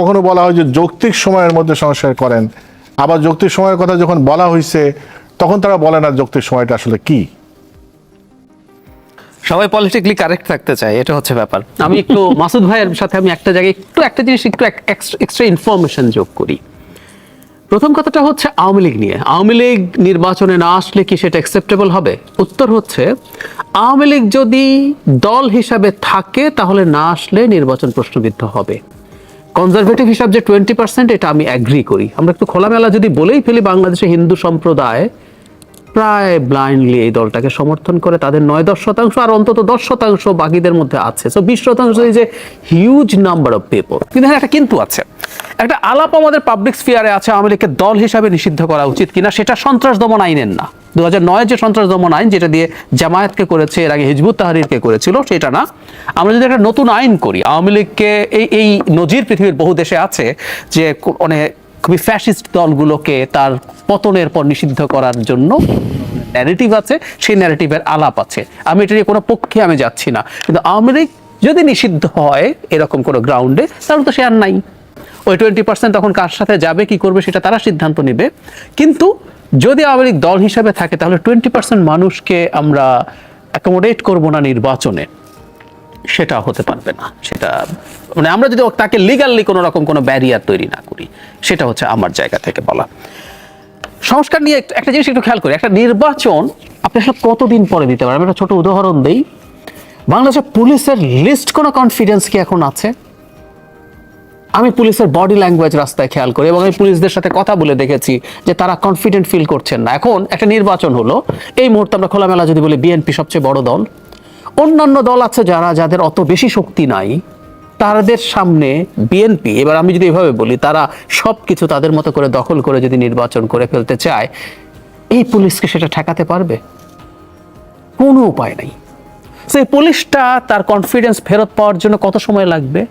কখনো বলা হয় যে যৌক্তিক সময়ের মধ্যে সংস্কার করেন। আবার যৌক্তিক সময়ের কথা যখন বলা হয়েছে তখন তারা বলে না যৌক্তিক সময়টা আসলে কি। সবাই পলিটিক্যালি কারেক্ট থাকতে চায় এটা হচ্ছে ব্যাপার। আমি একটু মাসুদ ভাইয়ের সাথে আমি একটা জায়গায় একটু একটা জিনিস একটু এক্সট্রা ইনফরমেশন যোগ করি। প্রথম কথাটা হচ্ছে আওয়ামী লীগ নিয়ে। আওয়ামী লীগ নির্বাচনে না আসলে কি সেটা অ্যাকসেপ্টেবল হবে? উত্তর হচ্ছে আওয়ামী লীগ যদি দল হিসাবে থাকে তাহলে না আসলে নির্বাচন প্রশ্নবিদ্ধ হবে। কনজারভেটিভ হিসাব যে টোয়েন্টি পার্সেন্ট এটা আমি অ্যাগ্রি করি। আমরা একটু খোলামেলা যদি বলেই ফেলি বাংলাদেশে হিন্দু সম্প্রদায় প্রায় ব্লাইন্ডলি এই দলটাকে সমর্থন করে তাদের নয় দশ শতাংশ আর অন্তত দশ শতাংশ বাকিদের মধ্যে আছে। সো বিশ শতাংশ এই যে হিউজ নাম্বার অফ পিপল কিন্তু এখানে একটা কিন্তু আছে। একটা আলাপ আমাদের পাবলিক স্ফিয়ারে আছে, আওয়ামী লীগকে দল হিসাবে নিষিদ্ধ করা উচিত কিনা সেটা সন্ত্রাস দমন আইনের না। দু হাজার নয় যে সন্ত্রাস দমন আইন যেটা দিয়ে জামায়াতকে করেছে, এর আগে হিজবুত তাহারিরকে করেছিল, সেটা না। আমরা যদি একটা নতুন আইন করি, আওয়ামী লীগকে এই এই নজির পৃথিবীর বহু দেশে আছে যে কো- মানে খুবই ফ্যাসিস্ট দলগুলোকে তার পতনের পর নিষিদ্ধ করার জন্য ন্যারেটিভ আছে, সেই ন্যারেটিভের আলাপ আছে। আমি এটা নিয়ে কোনো পক্ষে আমি যাচ্ছি না। কিন্তু আওয়ামী যদি নিষিদ্ধ হয় এরকম কোনো গ্রাউন্ডে তাহলে তো সে আর নাই। ওই টোয়েন্টি পার্সেন্ট তখন কার সাথে যাবে, কি করবে, সেটা তারা সিদ্ধান্ত নেবে। কিন্তু যদি আওয়ামী দল হিসাবে থাকে, তাহলে টোয়েন্টি পার্সেন্ট মানুষকে আমরা অ্যাকোমোডেট করব না নির্বাচনে। সেটা হতে পারবে না। সেটা মানে আমরা যদি তাকে লিগালি কোনো রকম কোনো ব্যারিয়ার তৈরি না করি, সেটা হচ্ছে আমার জায়গা থেকে বলা। সংস্কার নিয়ে একটা জিনিস একটু খেয়াল করি, একটা নির্বাচন আপনি আসলে কতদিন পরে দিতে পারেন? একটা ছোট উদাহরণ দিই। বাংলাদেশের পুলিশের লিস্ট কোনো কনফিডেন্স কি এখন আছে? আমি পুলিশের বডি ল্যাঙ্গুয়েজ রাস্তায় খেয়াল করি এবং আমি পুলিশদের সাথে কথা বলে দেখেছি যে তারা কনফিডেন্ট ফিল করছেন না। এখন একটা নির্বাচন হলো। এই মুহূর্তে আমরা খোলামেলা যদি বলি বিএনপি সবচেয়ে বড় দল। অন্যান্য দল আছে যারা, যাদের অত বেশি শক্তি নাই, তাদের সামনে বিএনপি এবার আমি যদি এভাবে বলি, তারা সব কিছু তাদের মতো করে দখল করে যদি নির্বাচন করে ফেলতে চায়, এই পুলিশকে সেটা ঠেকাতে পারবে? কোনো উপায় নেই। সেই পুলিশটা তার কনফিডেন্স ফেরত পাওয়ার জন্য কত সময় লাগবে?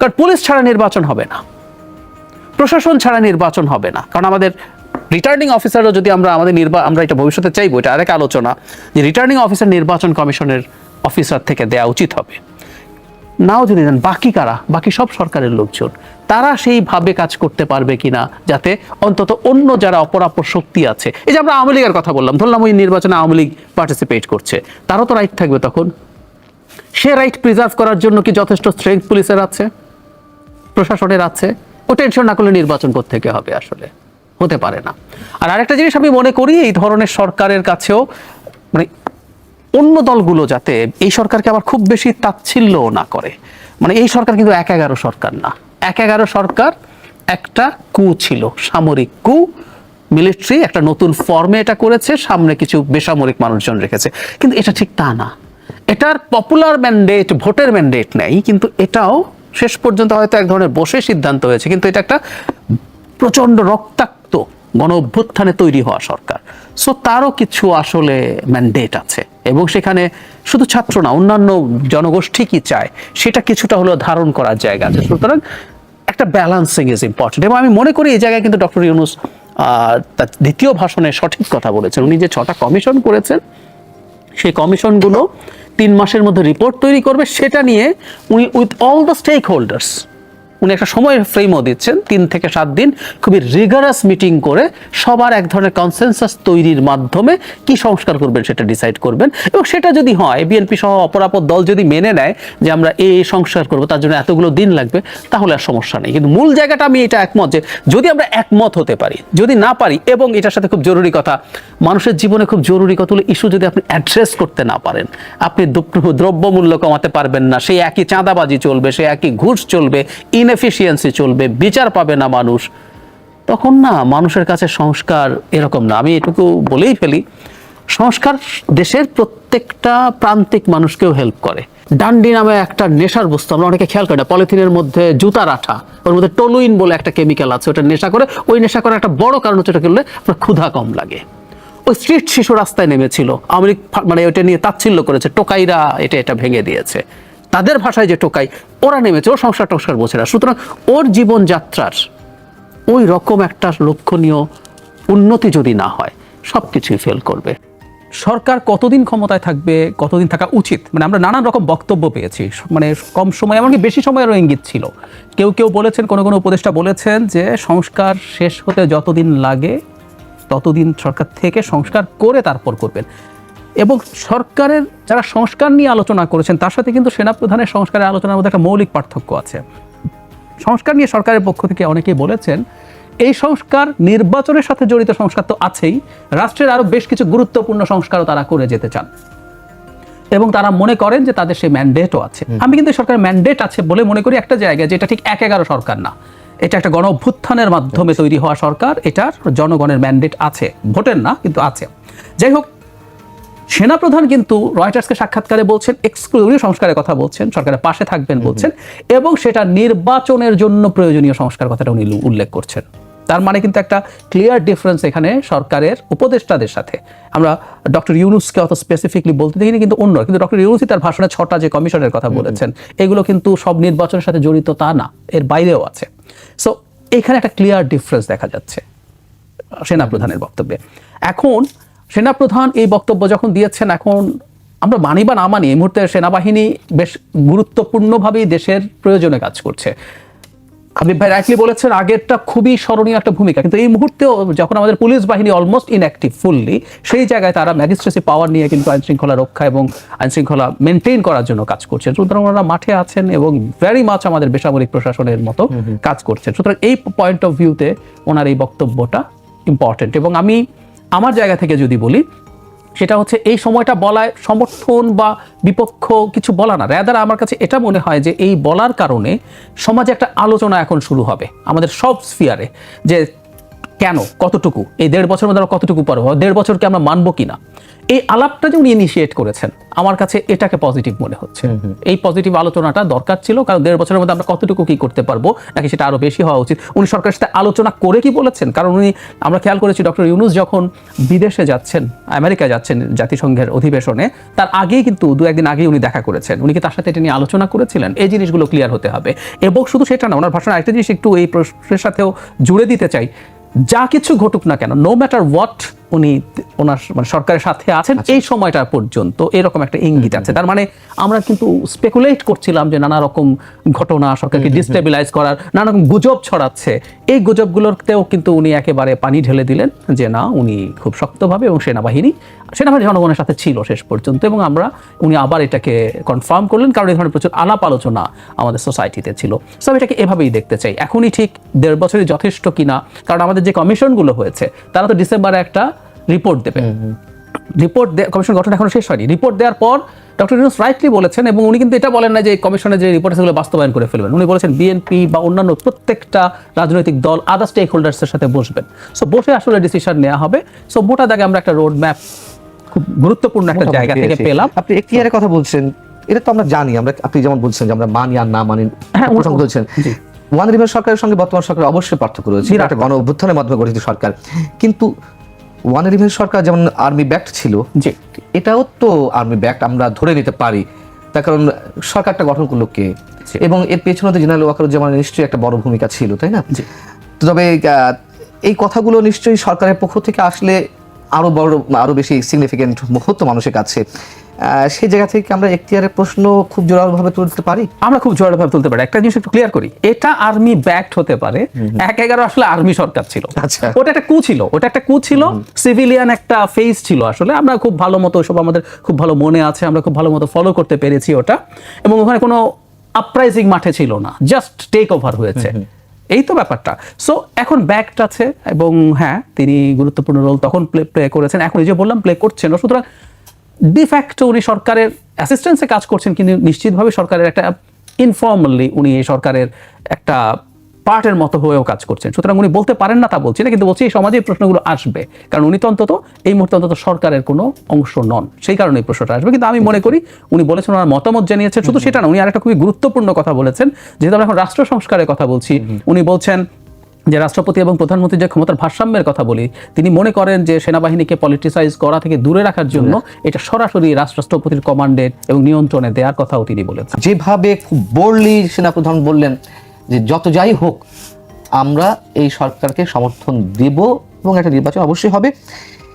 কারণ পুলিশ ছাড়া নির্বাচন হবে না। প্রশাসন ছাড়া নির্বাচন হবে না। কারণ আমাদের রিটার্নিং অফিসারও যদি আমরা, আমাদের নির্বা, আমরা এটা ভবিষ্যতে চাইব, এটা আরেক আলোচনা যে রিটার্নিং অফিসার নির্বাচন কমিশনের অফিসার থেকে দেওয়া উচিত হবে। নাও যদি দেন বাকি কারা? বাকি সব সরকারের লোকজন। তারা সেইভাবে কাজ করতে পারবে কিনা? যাতে অন্তত অন্য যারা অপরাপর শক্তি আছে, এই যে আমরা আওয়ামী লীগের কথা বললাম, ধরলাম ওই নির্বাচনে আওয়ামী লীগ পার্টিসিপেট করছে। তারও তো রাইট থাকবে তখন। সে রাইট প্রিজার্ভ করার জন্য কি যথেষ্ট স্ট্রেংথ পুলিশের আছে? প্রশাসনের আছে? ও টেনশন না করলে নির্বাচন করতে থেকে হবে আসলে? হতে পারে না। আর আরেকটা জিনিস আমি মনে করি, এই ধরনের সরকারের কাছেও মানে অন্য দলগুলো যাতে এই সরকারকে আবার খুব বেশি তাচ্ছিল্য না করে। মানে এই সরকার কিন্তু এক এগারো সরকার না। এক এগারো সরকার একটা কু ছিল, সামরিক কু, মিলিটারি, একটা নতুন ফর্মে এটা করেছে, সামনে কিছু বেসামরিক মানুষজন রেখেছে। কিন্তু এটা ঠিক তা না। এটার পপুলার ম্যান্ডেট ভোটের ম্যান্ডেট নেই, কিন্তু এটাও শেষ পর্যন্ত হয়তো এক ধরনের বসে সিদ্ধান্ত হয়েছে। কিন্তু এটা একটা প্রচণ্ড রক্তাক্ত গণ অভ্যুত্থানে তৈরি হওয়া সরকার। সো তারও কিছু আসলে ম্যান্ডেট আছে। এবং সেখানে শুধু ছাত্র না, অন্যান্য জনগোষ্ঠী কি চায়। সেটা কিছুটা হলেও ধারণ করার জায়গা আছে। সুতরাং একটা ব্যালান্সিং ইজ ইম্পর্টেন্ট এবং আমি মনে করি এই জায়গায় কিন্তু ডক্টর ইউনুস তার দ্বিতীয় ভাষণে সঠিক কথা বলেছেন। উনি যে ছটা কমিশন করেছেন, সেই কমিশনগুলো তিন মাসের মধ্যে রিপোর্ট তৈরি করবে, সেটা নিয়ে উনি with all the stakeholders উনি একটা সময়ের ফ্রেমও দিচ্ছেন, তিন থেকে সাত দিন, খুবই রিগারাস মিটিং করে সবার এক ধরনের কনসেনসাস তৈরির মাধ্যমে কি সংস্কার করবেন সেটা ডিসাইড করবেন। এবং সেটা যদি হয় বিএনপি সহ অপরাপর দল যদি মেনে নেয় যে আমরা এই সংস্কার করব, তার জন্য এতগুলো দিন লাগবে, তাহলে আর সমস্যা নেই। কিন্তু মূল জায়গাটা আমি এটা একমত যে যদি আমরা একমত হতে পারি, যদি না পারি, এবং এটার সাথে খুব জরুরি কথা, মানুষের জীবনে খুব জরুরি কতগুলো ইস্যু যদি আপনি অ্যাড্রেস করতে না পারেন, আপনি দ্রব্য- দ্রব্যমূল্য কমাতে পারবেন না, সেই একই চাঁদাবাজি চলবে, সেই একই ঘুষ চলবে ইনএফিসিয়েন্সি চলবে, বিচার পাবে না মানুষ। তখন না মানুষের কাছে সংস্কার এরকম না। আমি এটুকু বলেই ফেলি, সংস্কার দেশের প্রত্যেকটা প্রান্তিক মানুষকেও হেল্প করে। ডান্ডি নামে একটা নেশার বস্তু, আমরা অনেকে খেয়াল করি না, পলিথিনের মধ্যে জুতার আঠা, ওর মধ্যে টলুইন বলে একটা কেমিক্যাল আছে, ওটা নেশা করে, ওই নেশা করার একটা বড় কারণ হচ্ছে ওটা করলে আপনার ক্ষুধা কম লাগে। ওই স্ট্রিট শিশু রাস্তায় নেমেছিল, আওয়ামী মানে ওটা নিয়ে তাচ্ছিল্য করেছে, টোকাইরা এটা এটা ভেঙে দিয়েছে। তাদের ভাষায় যে টোকাই ওরা নেমেছে, ও সংসার টংসার বোঝে না। সুতরাং ওর জীবনযাত্রার ওই রকম একটা লক্ষণীয় উন্নতি যদি না হয় সব কিছুই ফেল করবে। সরকার কতদিন ক্ষমতায় থাকবে, কতদিন থাকা উচিত? মানে আমরা নানান রকম বক্তব্য পেয়েছি মানে কম সময়, এমনকি বেশি সময়েরও ইঙ্গিত ছিল। কেউ কেউ বলেছেন, কোনো কোনো উপদেষ্টা বলেছেন যে সংস্কার শেষ হতে যতদিন লাগে, ততদিন সরকার থেকে সংস্কার করে তারপর করবেন। এবং সরকারের যারা সংস্কার নিয়ে আলোচনা করেছেন তার সাথে কিন্তু সেনাপ্রধানের সংস্কারের আলোচনার মধ্যে একটা মৌলিক পার্থক্য আছে। সংস্কার নিয়ে সরকারের পক্ষ থেকে অনেকেই বলেছেন এই সংস্কার নির্বাচনের সাথে জড়িত সংস্কার তো আছেই রাষ্ট্রের আরও বেশ কিছু গুরুত্বপূর্ণ সংস্কারও তারা করে যেতে চান। এবং তারা মনে করেন যে তাদের সেই ম্যান্ডেটও আছে। আমি কিন্তু সরকারের ম্যান্ডেট আছে বলে মনে করি একটা জায়গায় যে এটা ঠিক এক এগারো সরকার না। এটা একটা গণ অভ্যুত্থানের মাধ্যমে তৈরি হওয়া সরকার এটার জনগণের ম্যান্ডেট আছে। ভোটের না কিন্তু আছে। যাই হোক সেনাপ্রধান কিন্তু রয়টার্সকে সাক্ষাৎকারে বলছেন এক্সক্লুসিভ সংস্কারের কথা বলছেন সরকারের পাশে থাকবেন বলছেন এবং সেটা নির্বাচনের জন্য প্রয়োজনীয় সংস্কার কথাটা উনি উল্লেখ করছেন। তার মানে কিন্তু একটা ক্লিয়ার ডিফারেন্স এখানে সরকারের উপদেষ্টাদের সাথে। আমরা ডক্টর ইউনুসকে অত স্পেসিফিকলি বলতে দেখিনি কিন্তু অন্য কিন্তু ডক্টর ইউনুসই তার ভাষণে ছটা যে কমিশনের কথা বলেছেন এগুলো কিন্তু সব নির্বাচনের সাথে জড়িত তা না এর বাইরেও আছে। সো এখানে একটা ক্লিয়ার ডিফারেন্স দেখা যাচ্ছে সেনাপ্রধানের বক্তব্যে। এখন সেনাপ্রধান এই বক্তব্য যখন দিয়েছেন এখন আমরা মানি বা না মানি এই মুহূর্তে সেনাবাহিনী বেশ গুরুত্বপূর্ণভাবেই দেশের প্রয়োজনে কাজ করছে। হাবিব ভাই রাইটলি বলেছেন আগেরটা খুবই স্মরণীয় একটা ভূমিকা কিন্তু এই মুহূর্তেও যখন আমাদের পুলিশ বাহিনী অলমোস্ট ইনঅ্যাক্টিভ ফুললি সেই জায়গায় তারা ম্যাজিস্ট্রেসি পাওয়ার নিয়ে কিন্তু আইন শৃঙ্খলা রক্ষা এবং আইন শৃঙ্খলা মেনটেন করার জন্য কাজ করছেন। সুতরাং ওনারা মাঠে আছেন এবং ভেরি মাছ আমাদের বেসামরিক প্রশাসনের মতো কাজ করছেন। সুতরাং এই পয়েন্ট অফ ভিউতে ওনার এই বক্তব্যটা ইম্পর্টেন্ট এবং আমি আমার জায়গা থেকে যদি বলি, সেটা হচ্ছে এই সময়টা বলায় সমর্থন বা বিপক্ষ কিছু বলা না। র্যাদার আমার কাছে এটা মনে হয় যে এই বলার কারণে সমাজে একটা আলোচনা এখন শুরু হবে আমাদের সব স্ফিয়ারে যে কেন, কতটুকু, এই দেড় বছর মধ্যে আমরা কতটুকু পারব, দেড় বছরকে আমরা মানবো কিনা? এই আলাপটা যে উনি ইনিশিয়েট করেছেন আমার কাছে এটাকে পজিটিভ মনে হচ্ছে। এই পজিটিভ আলোচনাটা দরকার ছিল কারণ দেড় বছরের মধ্যে আমরা কতটুকু কি করতে পারব নাকি সেটা আরও বেশি হওয়া উচিত। উনি সরকারের সাথে আলোচনা করে কি বলেছেন? কারণ উনি আমরা খেয়াল করেছি ডক্টর ইউনুস যখন বিদেশে যাচ্ছেন আমেরিকা যাচ্ছেন জাতিসংঘের অধিবেশনে তার আগেই কিন্তু দু একদিন আগেই উনি দেখা করেছেন। উনি কি তার সাথে এটা নিয়ে আলোচনা করেছিলেন? এই জিনিসগুলো ক্লিয়ার হতে হবে। এবং শুধু সেটা না ওনার ভাষণে আরেকটা জিনিস একটু এই প্রশ্নের সাথেও জুড়ে দিতে চাই। যা কিছু ঘটুক না কেন নো ম্যাটার হোয়াট উনি ওনার মানে সরকারের সাথে আছেন এই সময়টা পর্যন্ত। এরকম একটা ইঙ্গিত আছে। তার মানে আমরা কিন্তু স্পেকুলেট করছিলাম যে নানা রকম ঘটনা সরকারকে ডিস্টেবিলাইজ করার নানা রকম গুজব ছড়াচ্ছে। এই গুজবগুলোতেও কিন্তু উনি একেবারে পানি ঢেলে দিলেন যে না উনি খুব শক্তভাবে এবং সেনাবাহিনী সেনাবাহিনী জনগণের সাথে ছিল শেষ পর্যন্ত এবং আমরা উনি আবার এটাকে কনফার্ম করলেন কারণ এই ধরনের প্রচুর আলাপ আলোচনা আমাদের সোসাইটিতে ছিল। সব এটাকে এভাবেই দেখতে চাই। এখনই ঠিক দেড় বছরই যথেষ্ট কিনা কারণ আমাদের যে কমিশনগুলো হয়েছে তারা তো ডিসেম্বরে একটা রিপোর্ট দেবে। রিপোর্ট কমিশন গঠন এখনও শেষ হয়নি। রিপোর্ট দেওয়ার পর ডক্টর ইউনুস রাইটলি বলেছেন এবং উনি কিন্তু এটা বলেন না যে কমিশনের যে রিপোর্ট সেগুলো বাস্তবায়ন করে ফেলবেন। উনি বলেছেন বিএনপি বা অন্যান্য প্রত্যেকটা রাজনৈতিক দল আদার স্টেক হোল্ডার্সের সাথে বসবেন। সো বসে আসলে ডিসিশন নেওয়া হবে। সো মোটা দাগে আমরা একটা রোড ম্যাপ খুব গুরুত্বপূর্ণ একটা জায়গা থেকে পেলাম। আপনি এখতিয়ারের কথা বলছেন এটা তো আমরা জানি। আমরা আপনি যেমন বলছেন যে আমরা মানি আর না মানি হ্যাঁ, প্রসঙ্গ বলছেন। ওয়ান রিভের সরকারের সঙ্গে বর্তমান সরকার অবশ্যই পার্থক্য রয়েছে। একটা গণ অভ্যুত্থানের মাধ্যমে গঠিত সরকার। কিন্তু ওয়ান রিভের সরকার যেমন আর্মি ব্যাক্ট ছিল জি। এটাও তো আর্মি ব্যাক্ট আমরা ধরে নিতে পারি। তার কারণ সরকারটা গঠন করল কে? এবং এর পেছনে তো জেনারেল ওয়াকারুজ্জামানের নিশ্চয়ই একটা বড় ভূমিকা ছিল তাই না। তবে এই কথাগুলো নিশ্চয়ই সরকারের পক্ষ থেকে আসলে আরও বড় আরও বেশি সিগনিফিকেন্ট হতো মানুষের কাছে। সেই জায়গা থেকে আমরা এখতিয়ারের প্রশ্ন খুব জোরালোভাবে তুলতে পারি? আমরা খুব জোরালোভাবে তুলতে পারি। একটা জিনিস একটু ক্লিয়ার করি। এটা আর্মি ব্যাকড হতে পারে। এক এগারো আসলে আর্মি সরকার ছিল। আচ্ছা। ওটা একটা কু ছিল। ওটা একটা কু ছিল। সিভিলিয়ান একটা ফেজ ছিল আসলে। আমরা খুব ভালো মতো সব আমাদের খুব ভালো মনে আছে। আমরা খুব ভালো মতো ফলো করতে পেরেছি ওটা। এবং ওখানে কোনো আপরাইজিং মাঠে ছিল না। জাস্ট টেক ওভার হয়েছে এই তো ব্যাপারটা। সো এখন ব্যাকড আছে এবং হ্যাঁ তিনি গুরুত্বপূর্ণ রোল তখন প্লে প্লে করেছেন। এখন এই যে বললাম প্লে করছেন সুতরাং ডিফ্যাক্টো উনি সরকারের অ্যাসিস্ট্যান্সে কাজ করছেন, কিন্তু নিশ্চিতভাবে সরকারের একটা ইনফর্মালি উনি এই সরকারের একটা পার্টের মতো হয়েও কাজ করছেন। সুতরাং উনি বলতে পারেন না তা বলছি না কিন্তু বলছি এই সমাজে এই প্রশ্নগুলো আসবে। কারণ উনি তো অন্তত এই মুহূর্তে অন্তত সরকারের কোনো অংশ নন। সেই কারণে এই প্রশ্নটা আসবে। কিন্তু আমি মনে করি উনি বলেছেন ওনার মতামত জানিয়েছেন। শুধু সেটা না উনি আরেকটা খুবই গুরুত্বপূর্ণ কথা বলেছেন। যেহেতু আমরা এখন রাষ্ট্র সংস্কারের কথা বলছি উনি বলছেন যে রাষ্ট্রপতি এবং প্রধানমন্ত্রী যে ক্ষমতার ভারসাম্যের কথা বলি তিনি মনে করেন যে সেনাবাহিনীকে পলিটিসাইজ করা থেকে দূরে রাখার জন্য এটা সরাসরি রাষ্ট্র- রাষ্ট্রপতির কমান্ডে এবং নিয়ন্ত্রণে দেওয়ার কথাও তিনি বলেছেন। যেভাবে খুব বোল্ডলি সেনাপ্রধান বললেন যে যত যাই হোক, আমরা এই সরকারকে সমর্থন দেব এবং একটা নির্বাচন অবশ্যই হবে।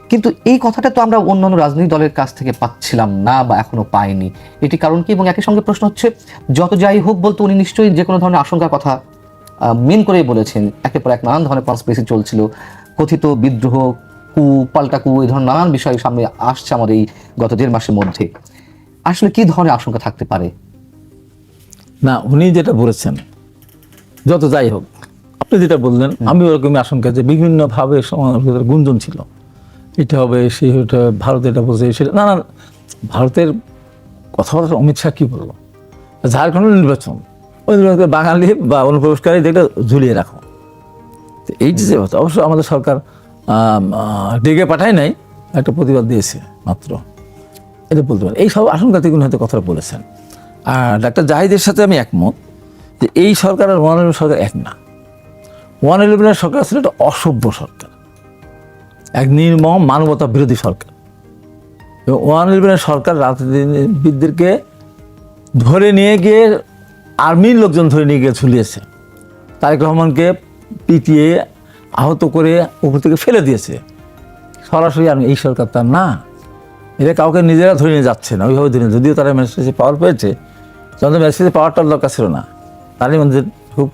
কিন্তু এই কথাটা তো আমরা অন্যান্য রাজনৈতিক দলের কাছ থেকে পাচ্ছিলাম না বা এখনও পাইনি। এটি কারণ কি? এবং একই সঙ্গে প্রশ্ন হচ্ছে, যত যাই হোক বলতো উনি নিশ্চয়ই যে কোনো ধরনের আশঙ্কার কথা মেন করেই বলেছেন। একের পর এক নানান ধরনের কনস্পিরেসি চলছিল। কথিত বিদ্রোহ, কু, পাল্টা কু, এই ধরনের নানান বিষয় সামনে আসছে আমাদের এই গত দেড় মাসের মধ্যে। আসলে কি ধরনের আশঙ্কা থাকতে পারে? না, উনি যেটা বলেছেন যত যাই হোক আপনি যেটা বললেন আমি ওরকমই আশঙ্কা যে বিভিন্নভাবে সমাজের গুঞ্জন ছিল। এটা হবে সেই ওটা ভারত এটা বলছে সেটা না না ভারতের কথাবার্তা অমিত শাহ কী বলল? ঝাড়খণ্ডের নির্বাচন ওই নির্বাচনে বাঙালি বা অনুপ্রবেশকারী যেটা ঝুলিয়ে রাখো। তো এই যে কথা অবশ্য আমাদের সরকার ডেকে পাঠায় নাই একটা প্রতিবাদ দিয়েছে মাত্র। এটা বলতে পারেন। এই সব আশঙ্কা থেকে হয়তো কথাটা বলেছেন। আর ডাক্তার জাহিদের সাথে আমি একমত যে এই সরকার আর ওয়ান ইলেভেন সরকার এক না। ওয়ান ইলেভেনের সরকার ছিল একটা অসভ্য সরকার। এক নির্মম মানবতা বিরোধী সরকার। এবং ওয়ান ইলেভেনের সরকার রাজনীতিবিদদেরকে ধরে নিয়ে গিয়ে আর্মির লোকজন ধরে নিয়ে গিয়ে ঝুলিয়েছে। তারেক রহমানকে পিটিয়ে আহত করে উপর থেকে ফেলে দিয়েছে। সরাসরি আমি এই সরকার তার না। এটা কাউকে নিজেরা ধরে নিয়ে যাচ্ছে না। ওইভাবে ধরে যদিও তারা ম্যাজিস্ট্রেসি পাওয়ার পেয়েছে তো ম্যাজিস্ট্রেসি পাওয়ারটার দরকার ছিল না। তারই মধ্যে খুব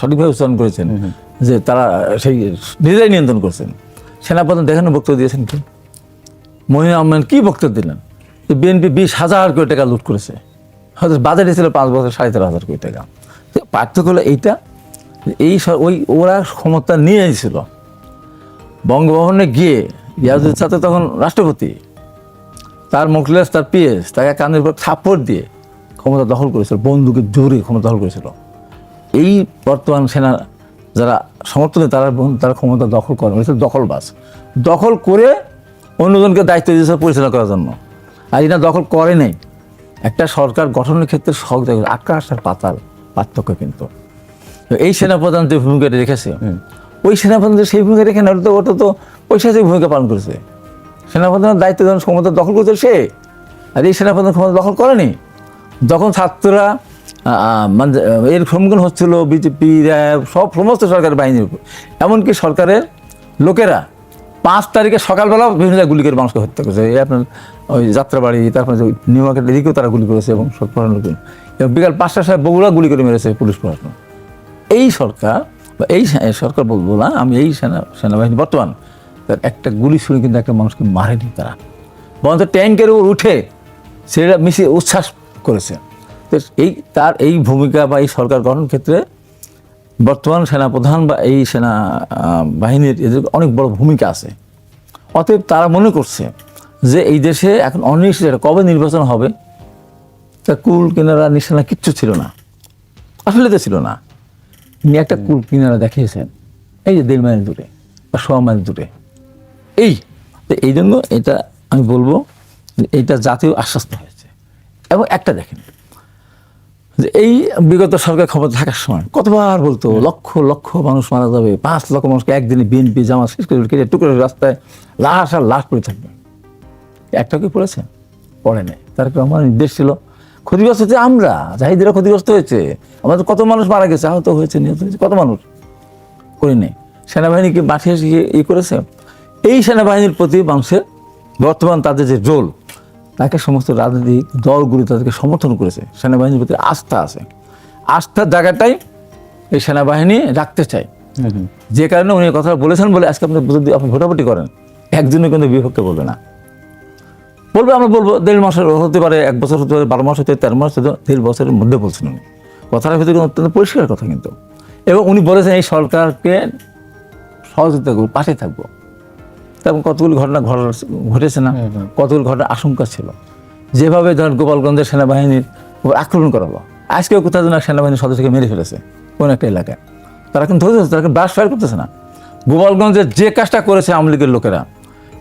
সঠিকভাবে উচ্চারণ করেছেন যে তারা সেই নিজেরাই নিয়ন্ত্রণ করছেন। সেনাপ্রধান দেখেন বক্তব্য দিয়েছেন কি? মহিনা আহমেদ কি বক্তব্য দিলেন? যে বিএনপি বিশ হাজার কোটি টাকা লুট করেছে। হয়তো বাজেট ছিল পাঁচ বছর সাড়ে তেরো হাজার কোটি টাকা। পার্থক্য হলো এইটা এই ওই ওরা ক্ষমতা নিয়ে এসেছিল বঙ্গভবনে গিয়ে ইয়াজুদ্দিন সাথে তখন রাষ্ট্রপতি। তার মুখলেস তার পিএস তাকে কানের উপর থাপ্পড় দিয়ে ক্ষমতা দখল করেছিল বন্দুকের জোরে ক্ষমতা দখল করেছিল। এই বর্তমান সেনা যারা সমর্থনে তারা তারা ক্ষমতা দখল করে হয়েছে দখলবাজ। দখল করে অন্যজনকে দায়িত্ব দিয়েছে পরিচালনা করার জন্য। আর এটা দখল করে নেই। একটা সরকার গঠনের ক্ষেত্রে সহযোগ আকাশ আর পাতাল পার্থক্য কিন্তু। এই সেনাপ্রধান যে ভূমিকাটা রেখেছে ওই সেনাপ্রধান যে সেই ভূমিকা রেখে না ওটা তো ওটা তো ঐতিহাসিক ভূমিকা পালন করেছে। সেনাপ্রধানের দায়িত্ব যখন ক্ষমতা দখল করেছে সে আর এই সেনাপ্রধান ক্ষমতা দখল করেনি যখন ছাত্ররা মানে এর সম্মুখীন হচ্ছিল বিজেপি সব সমস্ত সরকারের বাহিনীর উপর। এমনকি সরকারের লোকেরা পাঁচ তারিখে সকালবেলা বিভিন্ন জায়গায় গুলি করে মানুষকে হত্যা করেছে। এই আপনার ওই যাত্রাবাড়ি, তারপরে নিউ মার্কেট এদিকেও তারা গুলি করেছে এবং প্রশাসন লোকজন। এবং বিকাল পাঁচটার সময় বগুড়া গুলি করে মেরেছে পুলিশ প্রশাসন। এই সরকার, বা এই সরকার বলব না, আমি এই সেনা, সেনাবাহিনী বর্তমান, তার একটা গুলি শুনে কিন্তু একটা মানুষকে মারেনি তারা। বরঞ্চ ট্যাঙ্কের উপর উঠে, সেটা মিশিয়ে উচ্ছ্বাস করেছে তো এই তার এই ভূমিকা বা এই সরকার গঠন ক্ষেত্রে বর্তমান সেনাপ্রধান বা এই সেনা বাহিনীর এদের অনেক বড় ভূমিকা আছে। অতএব তারা মনে করছে যে এই দেশে এখন অনিশ্চিত কবে নির্বাচন হবে, তা কুল কেনারা নিশানা কিচ্ছু ছিল না। আসলে তো ছিল না। উনি একটা কুল কিনারা দেখিয়েছেন, এই যে দেড় মাইল দূরে বা সোয়া মাইল দূরে। এই, তো এই জন্য এটা আমি বলব এটা জাতীয় আশ্বস্ত হয়েছে। এবং একটা দেখেন যে এই বিগত সরকার ক্ষমতা থাকার সময় কতবার বলতো, লক্ষ লক্ষ মানুষ মারা যাবে, পাঁচ লক্ষ মানুষকে একদিনে বিএনপি জামা শেষ করে কেটে টুকরো রাস্তায় লাশ আর লাশ পড়ে থাকবে। একটা কি পড়েছে? পড়ে নেই। তার আমার নির্দেশ ছিল, ক্ষতিগ্রস্ত হচ্ছে আমরা, জাহিদিরা ক্ষতিগ্রস্ত হয়েছে, আমাদের কত মানুষ মারা গেছে, আহত হয়েছে, নিহত হয়েছে, কত মানুষ? করি নেই। সেনাবাহিনীকে মাঠে এসে ই করেছে। এই সেনাবাহিনীর প্রতি মানুষের বর্তমান তাদের যে রোল তাকে সমস্ত রাজনৈতিক দলগুলি তাদেরকে সমর্থন করেছে। সেনাবাহিনীর প্রতি আস্থা আছে। আস্থার জায়গাটাই এই সেনাবাহিনী রাখতে চায়। যে কারণে উনি কথা বলেছেন বলে আজকে আপনি যদি আপনি ভোটাভুটি করেন একজনও কিন্তু বিপক্ষে বলবে না। বলবে আমরা বলব দেড় মাসের হতে পারে এক বছর হতে পারে বারো মাস হতে পারে তেরো মাস হতে দেড় বছরের মধ্যে বলছেন উনি। কথাটার ভিতরে কিন্তু অত্যন্ত পরিষ্কার কথা কিন্তু। এবং উনি বলেছেন এই সরকারকে সহযোগিতা করব পাশে থাকব। তেমন কতগুলি ঘটনা ঘটনা ঘটেছে না কতগুলি ঘটনা আশঙ্কা ছিল? যেভাবে ধরেন গোপালগঞ্জের সেনাবাহিনীর আক্রমণ করা হলো আজকেও কোথাও যেন সেনাবাহিনীর সদস্যকে মেরে ফেলেছে কোনো একটা এলাকায়। তারা কিন্তু ধরে তারা কিন্তু ব্রাশ ফায়ার করতেছে না। গোপালগঞ্জের যে কাজটা করেছে আওয়ামী লীগের লোকেরা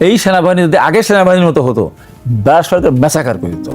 এই সেনাবাহিনী যদি আগের সেনাবাহিনীর মতো হতো ব্রাশ ফায়ার করে মেসাকার করে দিত।